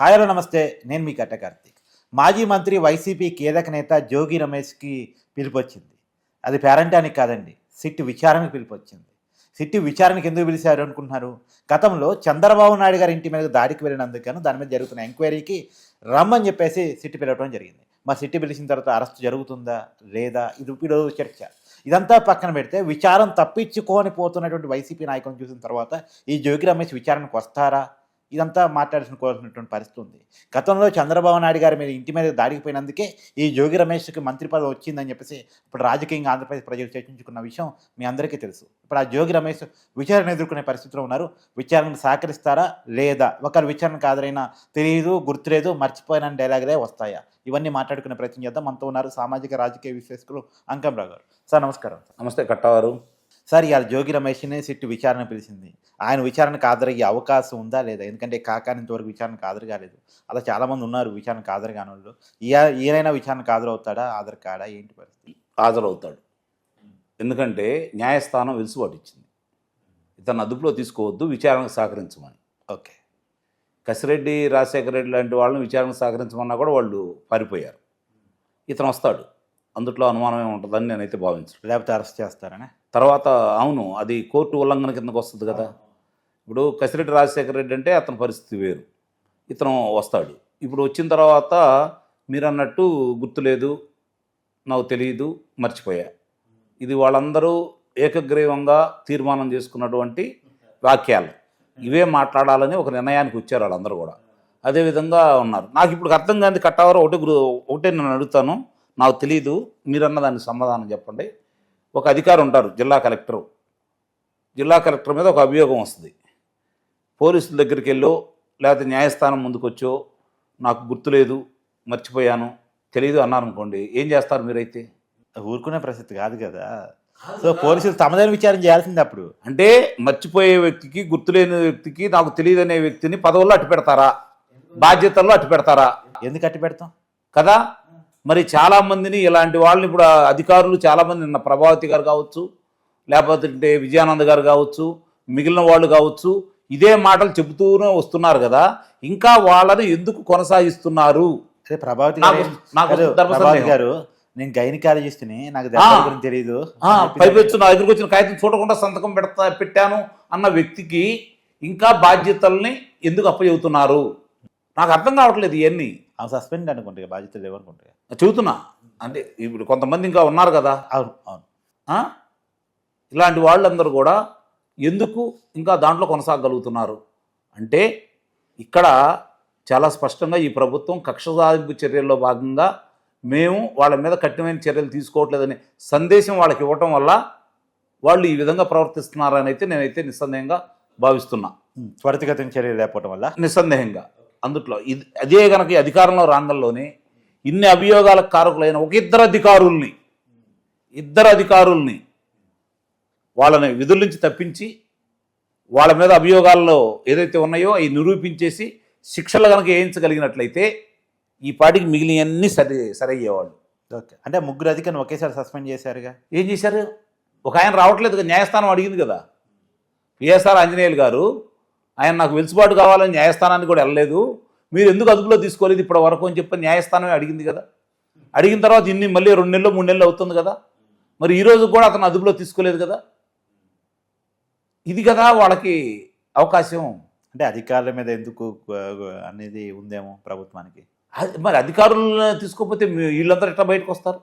Hi hello నమస్తే. నేను మీ కట్ట కార్తీక్. మాజీ మంత్రి వైసీపీ కీలక నేత జోగి రమేష్కి పిలిపొచ్చింది. అది పేరంటానికి కాదండి సిట్టి విచారణకు పిలిపొచ్చింది. సిట్టి విచారణకు ఎందుకు పిలిచారు అనుకుంటున్నారు? గతంలో చంద్రబాబు నాయుడు గారి ఇంటి మీద దాడికి వెళ్ళినందుకు దాని మీద జరుగుతున్న ఎంక్వైరీకి రమ్మని చెప్పేసి సిట్టు పిలవడం జరిగింది. మా సిట్టి పిలిచిన తర్వాత అరెస్ట్ జరుగుతుందా లేదా? ఇది ఇప్పుడు చర్చ. ఇదంతా పక్కన పెడితే విచారం తప్పించుకొని పోతున్నటువంటి వైసీపీ నాయకులను చూసిన తర్వాత ఈ జోగి రమేష్ విచారణకు వస్తారా? ఇదంతా మాట్లాడుకోవాల్సినటువంటి పరిస్థితి ఉంది. గతంలో చంద్రబాబు నాయుడు గారి మీద ఇంటి మీద దాడికి పోయినందుకే ఈ జోగి రమేష్కి మంత్రి పదవి వచ్చిందని చెప్పేసి ఇప్పుడు రాజకీయంగా ఆంధ్రప్రదేశ్ ప్రజలు చర్చించుకున్న విషయం మీ అందరికీ తెలుసు. ఇప్పుడు ఆ జోగి రమేష్ విచారణ ఎదుర్కొనే పరిస్థితిలో ఉన్నారు. విచారణకు సహకరిస్తారా లేదా? ఒకరు విచారణకు హాజరైనా తెలియదు గుర్తులేదు మర్చిపోయిన డైలాగులే వస్తాయా? ఇవన్నీ మాట్లాడుకునే ప్రయత్నం చేద్దాం. మనతో ఉన్నారు సామాజిక రాజకీయ విశ్లేషకులు అంకంరావు గారు. సార్ నమస్కారం. నమస్తే కట్టవారు. సార్ ఇవాళ జోగి రమేష్ని సిట్టు విచారణ పిలిచింది. ఆయన విచారణకు హాజరయ్యే అవకాశం ఉందా లేదా? ఎందుకంటే కాకాని ఇంతవరకు విచారణకు హాజరు కాలేదు. అలా చాలామంది ఉన్నారు విచారణకు హాజరు కాని వాళ్ళు. ఈయ- ఈయనైనా విచారణకు హాజరు అవుతాడా? హాజరు కాడా ఏంటి పరిస్థితి? హాజరవుతాడు ఎందుకంటే న్యాయస్థానం వెలుసుబాటు ఇచ్చింది ఇతను అదుపులో తీసుకోవద్దు విచారణకు సహకరించమని. ఓకే. కసిరెడ్డి రాజశేఖర రెడ్డి లాంటి వాళ్ళని విచారణకు సహకరించమన్నా కూడా వాళ్ళు పారిపోయారు. ఇతను వస్తాడు. అందుట్లో అనుమానం ఏముంటుందని నేనైతే భావించను. లేకపోతే అరెస్ట్ చేస్తారనే? తర్వాత అవును అది కోర్టు ఉల్లంఘన కిందకు వస్తుంది కదా. ఇప్పుడు కసిరెడ్డి రాజశేఖర రెడ్డి అంటే అతని పరిస్థితి వేరు. ఇతను వస్తాడు. ఇప్పుడు వచ్చిన తర్వాత మీరు అన్నట్టు గుర్తులేదు నాకు తెలియదు మర్చిపోయా. ఇది వాళ్ళందరూ ఏకగ్రీవంగా తీర్మానం చేసుకున్నటువంటి వాక్యాలు. ఇవే మాట్లాడాలని ఒక నిర్ణయానికి వచ్చారు వాళ్ళందరూ కూడా. అదేవిధంగా ఉన్నారు. నాకు ఇప్పుడు అర్థం కాని కట్టవరం ఒకటి గురు ఒకటే నేను అడుగుతాను. నాకు తెలియదు మీరన్న దానికి సమాధానం చెప్పండి. ఒక అధికారి ఉంటారు జిల్లా కలెక్టరు. జిల్లా కలెక్టర్ మీద ఒక అభియోగం వస్తుంది. పోలీసుల దగ్గరికి వెళ్ళో లేకపోతే న్యాయస్థానం ముందుకు వచ్చో నాకు గుర్తులేదు మర్చిపోయాను తెలియదు అన్నారు అనుకోండి ఏం చేస్తారు మీరైతే? ఊరుకునే పరిస్థితి కాదు కదా. సో పోలీసులు తమదైన విచారణ చేయాల్సింది అప్పుడు. అంటే మర్చిపోయే వ్యక్తికి గుర్తులేని వ్యక్తికి నాకు తెలియదు అనే వ్యక్తిని పదవుల్లో అట్టు పెడతారా బాధ్యతల్లో అట్టు పెడతారా ఎందుకు కట్టి పెడతాం కదా? మరి చాలా మందిని ఇలాంటి వాళ్ళని ఇప్పుడు అధికారులు చాలా మంది నిన్న ప్రభావతి గారు కావచ్చు లేకపోతే విజయానంద్ గారు కావచ్చు మిగిలిన వాళ్ళు కావచ్చు ఇదే మాటలు చెబుతూనే వస్తున్నారు కదా. ఇంకా వాళ్ళని ఎందుకు కొనసాగిస్తున్నారు? ప్రభావతి ప్రభావతి. గారు నేను గైనకాలజిస్ట్ని నాకు. గురించి తెలియదు పైపెచ్చు నా దగ్గరికి వచ్చిన కాగితం చూడకుండా సంతకం పెడతా పెట్టాను అన్న వ్యక్తికి ఇంకా బాధ్యతల్ని ఎందుకు అప్పచెబుతున్నారు? నాకు అర్థం కావట్లేదు ఇవన్నీ సస్పెండ్ అనుకుంటా బాధ్యతలు లేవనుకుంటా చెబుతున్నా. అంటే ఇప్పుడు కొంతమంది ఇంకా ఉన్నారు కదా. అవును అవును? ఇలాంటి వాళ్ళందరూ కూడా ఎందుకు ఇంకా దాంట్లో కొనసాగలుగుతున్నారు? అంటే ఇక్కడ చాలా స్పష్టంగా ఈ ప్రభుత్వం కక్ష సాధింపు చర్యల్లో భాగంగా మేము వాళ్ళ మీద కఠినమైన చర్యలు తీసుకోవట్లేదనే సందేశం వాళ్ళకి ఇవ్వటం వల్ల వాళ్ళు ఈ విధంగా ప్రవర్తిస్తున్నారని అయితే నేనైతే నిస్సందేహంగా భావిస్తున్నా. త్వరితగతిన చర్యలు లేకపోవడం వల్ల? నిస్సందేహంగా. అందుట్లో ఇది అదే కనుక అధికారంలో రాంగంలోనే ఇన్ని అభియోగాలకు కారకులైన ఒక ఇద్దరు అధికారుల్ని ఇద్దరు అధికారుల్ని వాళ్ళని విధుల నుంచి తప్పించి వాళ్ళ మీద అభియోగాల్లో ఏదైతే ఉన్నాయో అవి నిరూపించేసి శిక్షలు కనుక వేయించగలిగినట్లయితే ఈ పాటికి మిగిలినవన్నీ సరి సరయ్యేవాళ్ళు. ఓకే. అంటే ముగ్గురు అధికారులు ఒకేసారి సస్పెండ్ చేశారుగా? ఏం చేశారు? ఒక ఆయన రావట్లేదు న్యాయస్థానం అడిగింది కదా. పిఎస్ఆర్ ఆంజనేయులు గారు ఆయన నాకు వెలుసుబాటు కావాలని న్యాయస్థానానికి కూడా వెళ్ళలేదు. మీరు ఎందుకు అదుపులో తీసుకోలేదు ఇప్పటి వరకు అని చెప్పి న్యాయస్థానమే అడిగింది కదా. అడిగిన తర్వాత ఇన్ని మళ్ళీ రెండు నెలలు మూడు నెలలు అవుతుంది కదా. మరి ఈ రోజు కూడా అతను అదుపులో తీసుకోలేదు కదా. ఇది కదా వాళ్ళకి అవకాశం. అంటే అధికారుల మీద ఎందుకు అనేది ఉందేమో ప్రభుత్వానికి? మరి అధికారులను తీసుకోకపోతే వీళ్ళందరూ ఎట్లా బయటకు వస్తారు?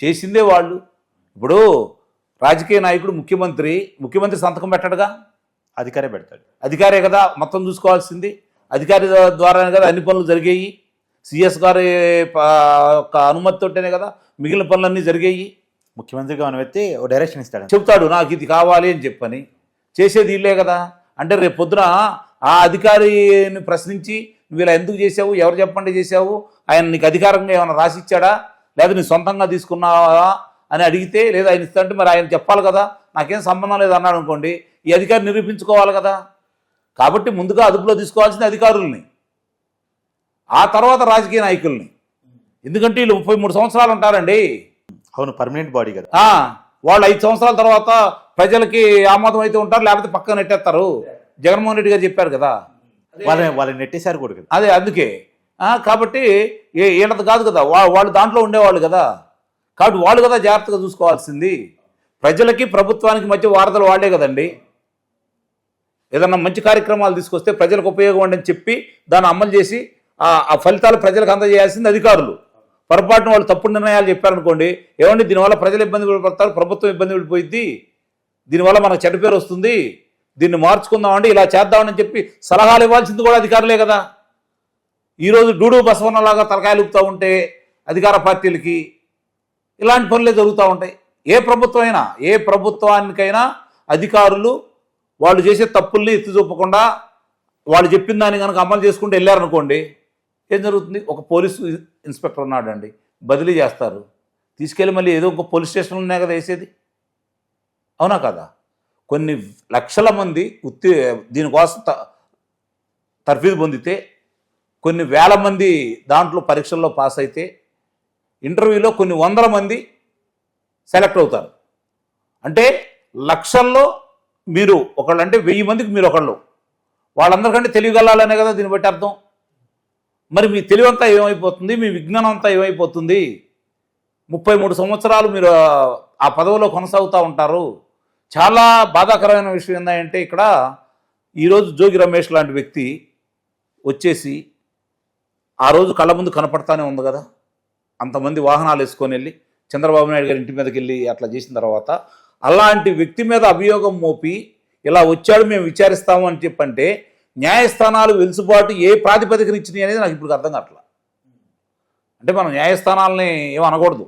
చేసిందే వాళ్ళు. ఇప్పుడు రాజకీయ నాయకుడు ముఖ్యమంత్రి ముఖ్యమంత్రి సంతకం పెట్టడుగా? అధికారే పెడతాడు. అధికారే కదా మొత్తం చూసుకోవాల్సింది. అధికారి ద్వారానే కదా అన్ని పనులు జరిగాయి. సిఎస్ గారి యొక్క అనుమతితోటేనే కదా మిగిలిన పనులన్నీ జరిగాయి. ముఖ్యమంత్రిగా ఉన్న వ్యక్తి ఓ డైరెక్షన్ ఇస్తాడు చెప్తాడు నాకు ఇది కావాలి అని చెప్పని. చేసేది ఇల్లే కదా. అంటే రేపు పొద్దున ఆ అధికారిని ప్రశ్నించి నువ్వు ఇలా ఎందుకు చేసావు ఎవరు చెప్పండి చేసావు ఆయన నీకు అధికారంగా ఏమైనా రాసిచ్చాడా? లేదా నీ సొంతంగా తీసుకున్నావా? అని అడిగితే లేదా ఆయన ఇస్తాంటే మరి ఆయన చెప్పాలి కదా. నాకేం సంబంధం లేదు అన్నాడు అనుకోండి. ఈ అధికారి నిరూపించుకోవాలి కదా. కాబట్టి ముందుగా అదుపులో తీసుకోవాల్సిన అధికారుల్ని. ఆ తర్వాత రాజకీయ నాయకుల్ని. ఎందుకంటే వీళ్ళు ముప్పై మూడు సంవత్సరాలు ఉంటారండి. అవును పర్మనెంట్ బాడీ కదా. ఆ, వాళ్ళు ఐదు సంవత్సరాల తర్వాత ప్రజలకి ఆమోదం అయితే ఉంటారు లేకపోతే పక్కన నెట్టేస్తారు. జగన్మోహన్ రెడ్డి గారు చెప్పారు కదా. వాళ్ళని వాళ్ళని నెట్టేశారు కూడా కదా. అదే అందుకే. ఆ, కాబట్టి ఏ వీళ్ళది కాదు కదా వా- వాళ్ళు దాంట్లో ఉండేవాళ్ళు కదా. కాబట్టి వాళ్ళు కదా జాగ్రత్తగా చూసుకోవాల్సింది. ప్రజలకి ప్రభుత్వానికి మధ్య వారధలు వాళ్ళే కదండి. ఏదన్నా మంచి కార్యక్రమాలు తీసుకొస్తే ప్రజలకు ఉపయోగం అని చెప్పి దాన్ని అమలు చేసి ఆ ఫలితాలు ప్రజలకు అందజేయాల్సింది అధికారులు. పొరపాటున వాళ్ళు తప్పుడు నిర్ణయాలు చెప్పారనుకోండి ఏమండి దీనివల్ల ప్రజలు ఇబ్బంది పడతారు ప్రభుత్వం ఇబ్బంది పడిపోయింది దీనివల్ల మనకు చెడ్డ పేరు వస్తుంది దీన్ని మార్చుకుందామండి ఇలా చేద్దామని చెప్పి సలహాలు ఇవ్వాల్సింది కూడా అధికారులే కదా. ఈరోజు డూడు బసవన్నలాగా తలకాయలు ఊపుతూ ఉంటే అధికార పార్టీలకి ఇలాంటి పనులే జరుగుతూ ఉంటాయి. ఏ ప్రభుత్వం అయినా ఏ ప్రభుత్వానికైనా అధికారులు వాళ్ళు చేసే తప్పుల్ని ఎత్తి చూపకుండా వాళ్ళు చెప్పిన దాన్ని కనుక అమలు చేసుకుంటూ వెళ్ళారనుకోండి ఏం జరుగుతుంది? ఒక పోలీసు ఇన్స్పెక్టర్ ఉన్నాడండి బదిలీ చేస్తారు. తీసుకెళ్ళి మళ్ళీ ఏదో ఒక పోలీస్ స్టేషన్లో ఉన్నాయి కదా వేసేది? అవునా కదా? కొన్ని లక్షల మంది ఉత్తి దీనికోసం త తర్ఫీదు పొందితే కొన్ని వేల మంది దాంట్లో పరీక్షల్లో పాస్ అయితే ఇంటర్వ్యూలో కొన్ని వందల మంది సెలెక్ట్ అవుతారు. అంటే లక్షల్లో మీరు ఒకళ్ళు అంటే వెయ్యి మందికి మీరు ఒకళ్ళు. వాళ్ళందరికంటే తెలియగలాలనే కదా దీన్ని బట్టి అర్థం. మరి మీ తెలివంతా ఏమైపోతుంది? మీ విజ్ఞానం అంతా ఏమైపోతుంది? ముప్పై మూడు సంవత్సరాలు మీరు ఆ- ఆ పదవిలో కొనసాగుతూ ఉంటారు. చాలా బాధాకరమైన విషయం ఏంటంటే ఇక్కడ ఈరోజు జోగి రమేష్ లాంటి వ్యక్తి వచ్చేసి ఆ రోజు కళ్ళ ముందు కనపడతానే ఉంది కదా. అంతమంది వాహనాలు వేసుకొని వెళ్ళి చంద్రబాబు నాయుడు గారి ఇంటి మీదకి వెళ్ళి అట్లా చేసిన తర్వాత అలాంటి వ్యక్తి మీద అభియోగం మోపి ఇలా వచ్చాడు మేము విచారిస్తాము అని చెప్పంటే న్యాయస్థానాలు వెలుసుబాటు ఏ ప్రాతిపదికన ఇచ్చినాయి అనేది నాకు ఇప్పుడు అర్థం కావట్లా. అంటే మనం న్యాయస్థానాలని ఏం అనకూడదు.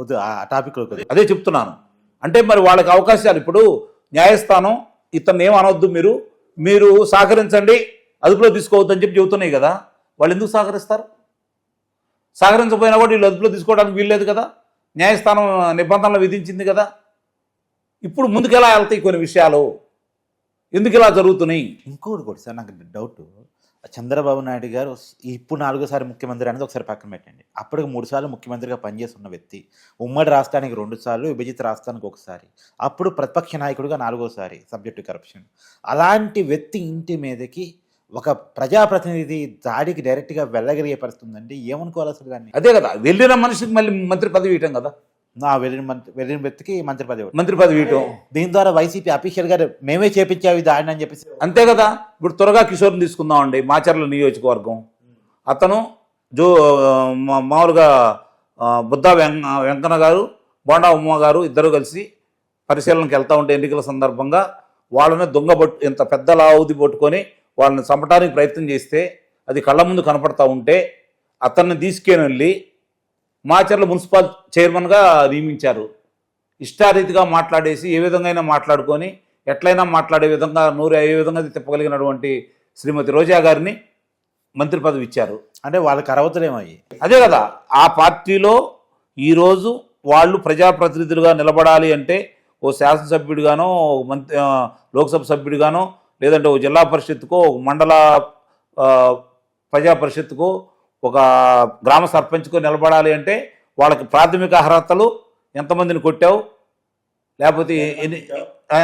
వద్దు ఆ టాపిక్ అదే చెప్తున్నాను. అంటే మరి వాళ్ళకి అవకాశాలు ఇప్పుడు న్యాయస్థానం ఇతన్ని ఏం అనవద్దు మీరు మీరు సహకరించండి అదుపులో తీసుకోవద్దని చెప్పి చెబుతున్నాయి కదా. వాళ్ళు ఎందుకు సహకరిస్తారు? సహకరించకపోయినా కూడా వీళ్ళు అదుపులో తీసుకోవడానికి వీల్లేదు కదా. న్యాయస్థానం నిబంధనలు విధించింది కదా. ఇప్పుడు ముందుకెలా వెళ్తాయి కొన్ని విషయాలు? ఎందుకు ఇలా జరుగుతున్నాయి? ఇంకోటి కూడా సార్ నాకు డౌట్ చంద్రబాబు నాయుడు గారు ఇప్పుడు నాలుగోసారి ముఖ్యమంత్రి అనేది ఒకసారి పక్కన పెట్టండి. అప్పటికి మూడు సార్లు ముఖ్యమంత్రిగా పనిచేస్తున్న వ్యక్తి ఉమ్మడి రాష్ట్రానికి రెండు సార్లు విభజిత రాష్ట్రానికి ఒకసారి. అప్పుడు ప్రతిపక్ష నాయకుడిగా నాలుగోసారి సబ్జెక్టు కరప్షన్ అలాంటి వ్యక్తి ఇంటి మీదకి ఒక ప్రజాప్రతినిధి దాడికి డైరెక్ట్గా వెళ్ళగలిగే పరిస్థితి ఉందండి ఏమనుకోవాలి అసలు దాన్ని? అదే కదా వెళ్ళిన మనిషికి మళ్ళీ మంత్రి పదవి ఇవ్వటం కదా. నా వెళ్ళిన మంత్రి వ్యక్తికి మంత్రి పదవి. మంత్రి పదవి ఇవ్వటం. దీని ద్వారా వైసీపీ అఫీషియల్గా మేమే చేపించావి దాడిని అని చెప్పేసి అంతే కదా? ఇప్పుడు త్వరగా కిషోర్ని తీసుకుందామండి మాచర్ల నియోజకవర్గం. అతను జో మా- మామూలుగా బుద్ధా వెంక వెంకన్న గారు బోండా ఉమ్మ గారు ఇద్దరు కలిసి పరిశీలనకి వెళ్తా ఉంటే ఎన్నికల సందర్భంగా వాళ్ళని దొంగ బొట్టు ఇంత పెద్ద లావుది పట్టుకొని వాళ్ళని చంపడానికి ప్రయత్నం చేస్తే అది కళ్ళ ముందు కనపడతా ఉంటే అతన్ని తీసుకొని వెళ్ళి మాచర్ల మున్సిపల్ చైర్మన్గా నియమించారు. ఇష్టారీతిగా మాట్లాడేసి ఏ విధంగా అయినా మాట్లాడుకొని ఎట్లయినా మాట్లాడే విధంగా నూరు ఏ విధంగా తిప్పగలిగినటువంటి శ్రీమతి రోజా గారిని మంత్రి పదవి ఇచ్చారు. అంటే వాళ్ళకి అరవతలేమయ్యి అదే కదా ఆ పార్టీలో ఈరోజు వాళ్ళు ప్రజాప్రతినిధులుగా నిలబడాలి అంటే ఓ శాసనసభ్యుడిగానో మంత్రి లోక్సభ సభ్యుడిగానో లేదంటే ఓ జిల్లా పరిషత్తుకో ఒక మండల ప్రజా పరిషత్తుకో ఒక గ్రామ సర్పంచ్కో నిలబడాలి అంటే వాళ్ళకి ప్రాథమిక అర్హతలు ఎంతమందిని కొట్టావు? లేకపోతే ఎన్ని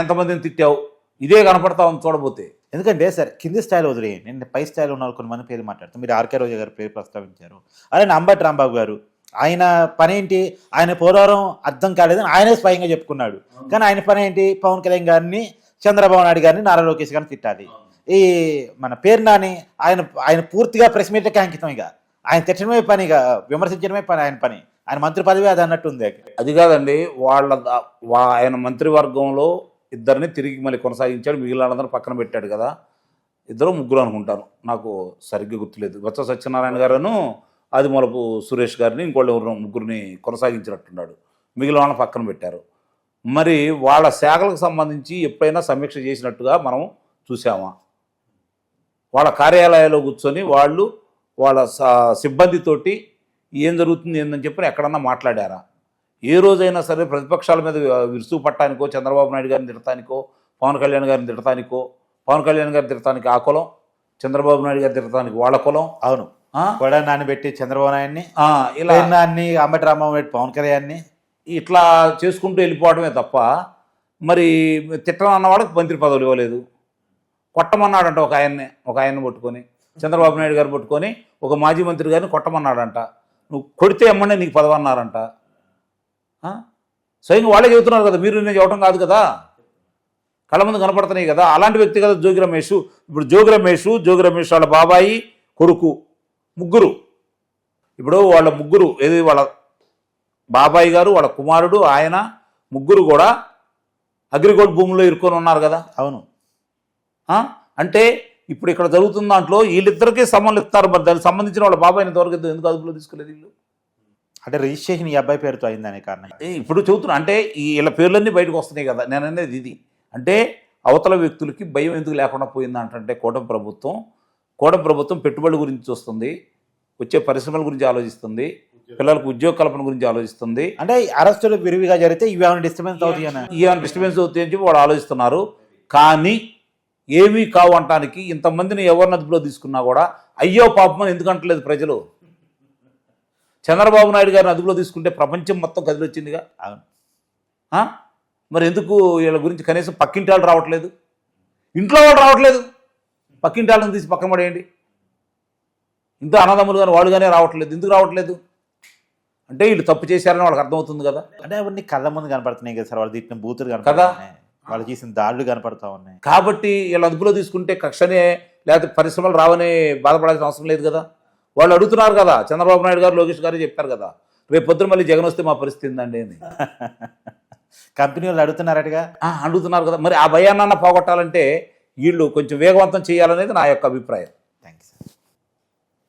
ఎంతమందిని తిట్టావు? ఇదే కనపడతా ఉంది చూడబోతే. ఎందుకంటే సరే కింది స్థాయిలో వదిలేయండి. నేను పై స్థాయిలో ఉన్న కొన్ని మంది పేర్లు మాట్లాడుతాను మీరు ఆర్కే రోజా గారి పేరు ప్రస్తావించారు. అదే అంబటి రాంబాబు గారు ఆయన పని ఏంటి? ఆయన పోరాటం అర్థం కాలేదని ఆయనే స్వయంగా చెప్పుకున్నాడు. కానీ ఆయన పని ఏంటి? పవన్ కళ్యాణ్ గారిని చంద్రబాబు నాయుడు గారిని నారా లోకేష్ గారిని తిట్టాలి. ఈ మన పేరు నాని ఆయన ఆయన పూర్తిగా ప్రెస్ మీట్లకి అంకితం ఇక. ఆయన తిట్టడమే పని ఇక విమర్శించడమే పని ఆయన పని. ఆయన మంత్రి పదవి అది అన్నట్టు ఉంది అది కాదండి వాళ్ళ ఆయన మంత్రివర్గంలో ఇద్దరిని తిరిగి మళ్ళీ కొనసాగించాడు మిగిలిన పక్కన పెట్టాడు కదా. ఇద్దరు ముగ్గురు అనుకుంటాను నాకు సరిగ్గా గుర్తులేదు. బొత్స సత్యనారాయణ గారును ఆదిమూలపు సురేష్ గారిని ఇంకోళ్ళు ముగ్గురిని కొనసాగించినట్టున్నాడు. మిగిలిన వాళ్ళని పక్కన పెట్టారు. మరి వాళ్ళ శాఖలకు సంబంధించి ఎప్పుడైనా సమీక్ష చేసినట్టుగా మనం చూసామా వాళ్ళ కార్యాలయాల్లో కూర్చొని వాళ్ళు వాళ్ళ సిబ్బందితోటి ఏం జరుగుతుంది ఏందని చెప్పి ఎక్కడన్నా మాట్లాడారా? ఏ రోజైనా సరే ప్రతిపక్షాల మీద విరుసు పట్టానికో చంద్రబాబు నాయుడు గారిని తిడటానికో పవన్ కళ్యాణ్ గారిని తిడటానికో పవన్ కళ్యాణ్ గారిని తిడటానికి ఆ కులం చంద్రబాబు నాయుడు గారిని తిడటానికి వాళ్ళ కులం? అవును? కూడా నాన్ని పెట్టి చంద్రబాబు నాయుడిని ఇలా నాన్ని అంబటి పెట్టి పవన్ కళ్యాణ్ని. ఇట్లా చేసుకుంటూ వెళ్ళిపోవడమే తప్ప మరి తిట్టడం అన్నవాడికి మంత్రి పదవులు ఇవ్వలేదు. కొట్టమన్నాడంట ఒక ఆయన్ని ఒక ఆయన్ని పట్టుకొని. చంద్రబాబు నాయుడు గారిని పట్టుకొని ఒక మాజీ మంత్రి గారిని కొట్టమన్నాడంట. నువ్వు కొడితే ఎమ్మనే నీకు పదవన్నారంట? స్వయంగా వాళ్ళే చెబుతున్నారు కదా మీరు నేను చెప్పడం కాదు కదా. కళ్ళ ముందు కనపడుతున్నాయి కదా. అలాంటి వ్యక్తి కదా జోగి రమేష్. ఇప్పుడు జోగి రమేష్ జోగి రమేష్ వాళ్ళ బాబాయి కొడుకు ముగ్గురు. ఇప్పుడు వాళ్ళ ముగ్గురు ఏది వాళ్ళ బాబాయి గారు వాళ్ళ కుమారుడు ఆయన ముగ్గురు కూడా అగ్రిగోల్డ్ భూముల్లో ఇరుక్కొని ఉన్నారు కదా. అవును? అంటే ఇప్పుడు ఇక్కడ జరుగుతున్న దాంట్లో వీళ్ళిద్దరికీ సమ్మన్లు ఇస్తారు మరి. దానికి సంబంధించిన వాళ్ళ బాబాయ్ ఇంతవరకు ఎందుకు- ఎందుకు అదుపులో తీసుకోలేదు వీళ్ళు? అంటే రిజిస్ట్రేషన్ ఈ అబ్బాయి పేరుతో అయిందనే కారణం. ఏ, ఇప్పుడు చెబుతున్నా అంటే ఈ వీళ్ళ పేర్లన్నీ బయటకు వస్తున్నాయి కదా. నేను అనేది ఇది. అంటే అవతల వ్యక్తులకి భయం ఎందుకు లేకుండా పోయింది అంటే కూటమి ప్రభుత్వం. కూటమి ప్రభుత్వం పెట్టుబడి గురించి చూస్తుంది. వచ్చే పరిశ్రమల గురించి ఆలోచిస్తుంది. పిల్లలకు ఉద్యోగ కల్పన గురించి ఆలోచిస్తుంది. అంటే ఈ అరెస్టులు విరివిగా జరిగితే ఇవి ఏమైనా డిస్టర్బెన్స్ అవుతాయనా. ఈ డిస్టర్బెన్స్ అవుతాయి అని చెప్పి వాళ్ళు ఆలోచిస్తున్నారు. కానీ ఏమీ కావు అంటానికి ఇంతమందిని ఎవరిని అదుపులో తీసుకున్నా కూడా అయ్యో పాపం అని ఎందుకు అంటలేదు ప్రజలు? చంద్రబాబు నాయుడు గారిని అదుపులో తీసుకుంటే ప్రపంచం మొత్తం కదిలొచ్చిందిగా? మరి ఎందుకు వీళ్ళ గురించి కనీసం పక్కింటి వాళ్ళు రావట్లేదు? ఇంట్లో వాళ్ళు రావట్లేదు. పక్కింటి వాళ్ళని తీసి పక్కన పడేయండి. ఇంట్లో అన్నదమ్ములు కానీ వాళ్ళు కానీ రావట్లేదు. ఎందుకు రావట్లేదు? అంటే వీళ్ళు తప్పు చేశారని వాళ్ళకి అర్థమవుతుంది కదా? అంటే అవన్నీ కళ్ళ ముందు కనపడుతున్నాయి కదా సార్. వాళ్ళు తిట్టిన బూతులు కదా. కనపడుతున్నాయి. వాళ్ళు చేసిన దాడులు కనపడతా ఉన్నాయి. కాబట్టి వీళ్ళు అదుపులో తీసుకుంటే కక్షనే లేకపోతే పరిశ్రమలు రావని బాధపడాల్సిన అవసరం లేదు కదా? వాళ్ళు అడుగుతున్నారు కదా చంద్రబాబు నాయుడు గారు లోకేష్ గారు చెప్పారు కదా రేపు పొద్దున మళ్ళీ జగన్ వస్తే మా పరిస్థితి ఏందండి అని. కంపెనీ వాళ్ళు అడుగుతున్నారటగా? అడుగుతున్నారు కదా. మరి ఆ భయాన్న పోగొట్టాలంటే వీళ్ళు కొంచెం వేగవంతం చేయాలనేది నా యొక్క అభిప్రాయం.